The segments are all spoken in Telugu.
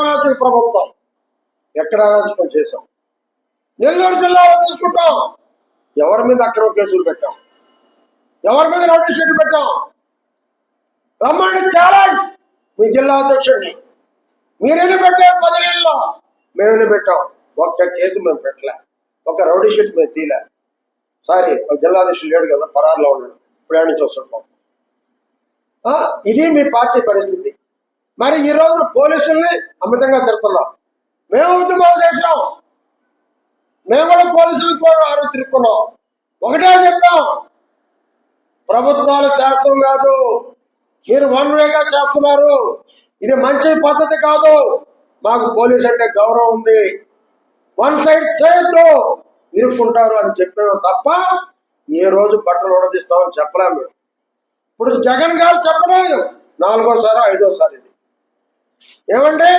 అరాచక ప్రభుత్వం ఎక్కడ అరాచకం చేశాం? నెల్లూరు జిల్లాలో తీసుకుంటాం. ఎవరి మీద అక్రమ కేసులు పెట్టాం? ఎవరి మీద నోటీస్ షీట్ పెట్టాం? రమ్మని చాలా మీ జిల్లా అధ్యక్షుడిని. మీరెన్ని పెట్టారు? పది నెలల్లో. మేమెన్ని పెట్టాం? ఒక్క కేసు మేము పెట్టలే. ఒక రౌడీ షీట్ మేము తీలే. సారీ ఒక జిల్లాధ్యక్షుడు లేడు కదా పరారులో ఉన్నాడు. ఇప్పుడు నుంచి ఆ, ఇది మీ పార్టీ పరిస్థితి. మరి ఈ రోజు పోలీసుల్ని అమితంగా తిడుతున్నాం. మేము ఉద్యమాలు చేసాం మేము కూడా పోలీసులు కూడా ఆరో తిరుక్కున్నాం ఒకటే చెప్పాం. ప్రభుత్వాలు శాస్త్రం కాదు. మీరు వన్ వేగా చేస్తున్నారు. ఇది మంచి పద్ధతి కాదు. మాకు పోలీసు అంటే గౌరవం ఉంది. వన్ సైడ్ చేయొద్దు ఇరుక్కుంటారు అని చెప్పాము తప్ప ఏ రోజు బట్టలు ఉడదీస్తామని చెప్పలేము. మేము. ఇప్పుడు జగన్ గారు చెప్పలేదు. నాలుగోసారి ఐదోసారి ఇది. ఏమంటే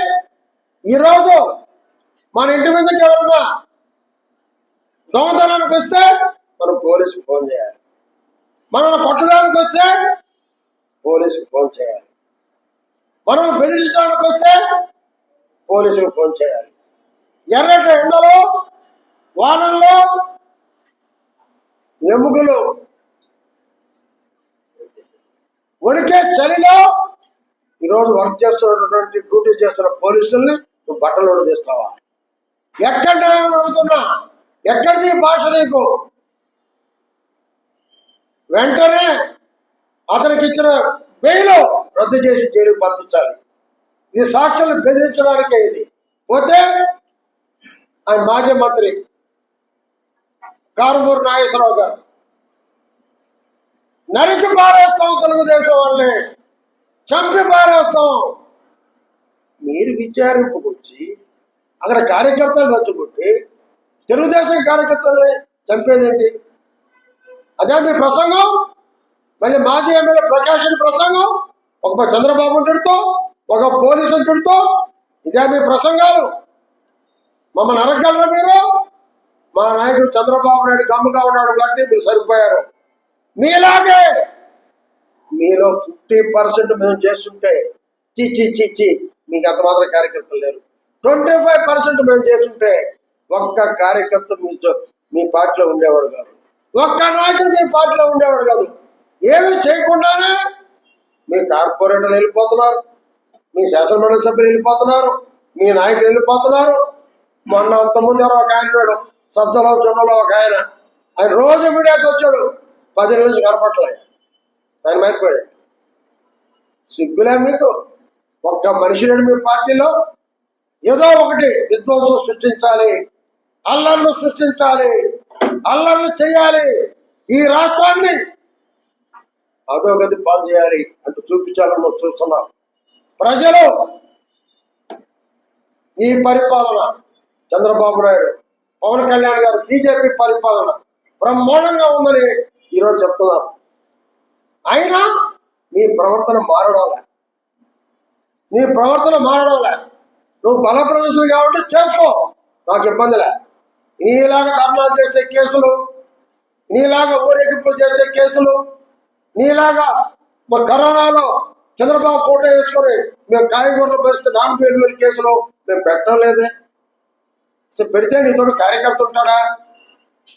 ఈరోజు మన ఇంటి మీదకి ఎవరన్నా దొంగతనానికి వస్తే మనం పోలీసుకి ఫోన్ చేయాలి. మనల్ని కొట్టడానికి వస్తే పోలీసుకు ఫోన్ చేయాలి. మనం బెదిరించడానికి వస్తే పోలీసులకు ఫోన్ చేయాలి. ఎర్రట ఎండలో వానల్లో ఎముకలు వణికే చలిలో ఈరోజు వర్క్ చేస్తున్నటువంటి డ్యూటీ చేస్తున్న పోలీసుల్ని నువ్వు బట్టలు తీస్తావా ఎక్కడ న్యాయం అడుగుతున్నా ఎక్కడిది భాష నీకు? వెంటనే అతనికి ఇచ్చిన బెయిల్ రద్దు చేసి జైలుకు పంపించాలి. ఇది సాక్షులు బెదిరించడానికే ఇది. పోతే ఆయన మాజీ మంత్రి కారుమూరు నాగేశ్వరరావు గారు. నరికి పారేస్తాం తెలుగుదేశం వాళ్ళని. చంపి పారేస్తాం మీరు విచారింపుకు వచ్చి అక్కడ కార్యకర్తలు రచ్చుకుంటే తెలుగుదేశం కార్యకర్తల్ని చంపేదేంటి? అదే మీ ప్రసంగం? మళ్ళీ మాజీ ఎమ్మెల్యే ప్రకాశం ప్రసంగం? ఒక చంద్రబాబుని తిడుతూ ఒక పోలీసుని తిడుతూ. ఇదే మీ ప్రసంగాలు. మమ్మల్ని అరగలరా మీరు? మా నాయకుడు చంద్రబాబు నాయుడు గమ్ముగా ఉన్నాడు కాబట్టి మీరు సరిపోయారు. మీలాగే మీలో ఫిఫ్టీ పర్సెంట్ మేము చేస్తుంటే చి చి చి చి మీకు అంత మాత్రం కార్యకర్తలు లేరు. ట్వంటీ ఫైవ్ పర్సెంట్ మేము చేస్తుంటే ఒక్క కార్యకర్త మీ మీ పార్టీలో ఉండేవాడు కాదు. ఒక్క నాయకుడు మీ పార్టీలో ఉండేవాడు కాదు. ఏమీ చేయకుండానే మీ కార్పొరేటర్లు వెళ్ళిపోతున్నారు మీ శాసనమండలి సభ్యులు వెళ్ళిపోతున్నారు మీ నాయకులు వెళ్ళిపోతున్నారు. మొన్న అంతకుముందు ఎవరో ఒక ఆయన ఉన్నాడు సజ్జలో జొన్నలో ఒక ఆయన. ఆయన రోజు మీడియాకి వచ్చాడు. పది రోజులు కనపట్లేదు దాని మారిపోయాడు సిగ్గులే మీకు? ఒక్క మనిషి మీ పార్టీలో. ఏదో ఒకటి విధ్వంసం సృష్టించాలి. అల్లర్లు సృష్టించాలి. అల్లర్లు చేయాలి. ఈ రాష్ట్రాన్ని అధోగతి పాలు చేయాలి అంటూ చూపించాలని మనం చూస్తున్నాం. ప్రజలు ఈ పరిపాలన చంద్రబాబు నాయుడు పవన్ కళ్యాణ్ గారు బీజేపీ పరిపాలన బ్రహ్మాండంగా ఉందని ఈరోజు చెప్తున్నారు అయినా నీ ప్రవర్తన మారడంలే. నీ ప్రవర్తన మారడంలే. నువ్వు బలప్రదర్శన కాబట్టి చేసుకో. నాకు ఇబ్బందిలే నీలాగా ధర్నాలు చేసే కేసులు నీలాగా ఊరేగింపులు చేసే కేసులు నీలాగా మా కరోనాలో చంద్రబాబు ఫోటో వేసుకొని మేము కాయగూరలు పరిస్థితి నాలుగు వేలు వేలు కేసులు మేము పెట్టడం లేదే. సో పెడితే నీతో కార్యకర్త ఉంటాడా?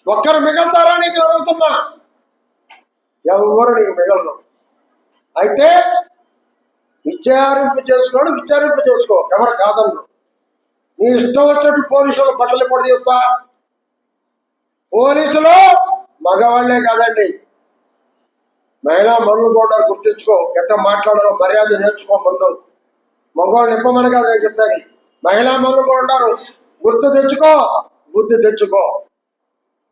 ఒక్కరు మిగలుతారా నీకు అడుగుతున్నా? ఎవరు నీకు మిగలరు? అయితే విచారింపు చేసుకోడు విచారింపు చేసుకో. ఎవరు కాదన్ను నీ ఇష్టం వచ్చినట్టు పోలీసులు బట్టలు పొడి చేస్తా పోలీసులు మగవాళ్ళే కాదండి. మహిళా మనులు కూడా గుర్తించుకో. ఎట్ట మాట్లాడాలో మర్యాద నేర్చుకో ముందు. మగవాళ్ళు నిప్పమని కాదు నేను చెప్పేది. మహిళా మనులు కూడా గుర్తు తెచ్చుకో. బుద్ధి తెచ్చుకో.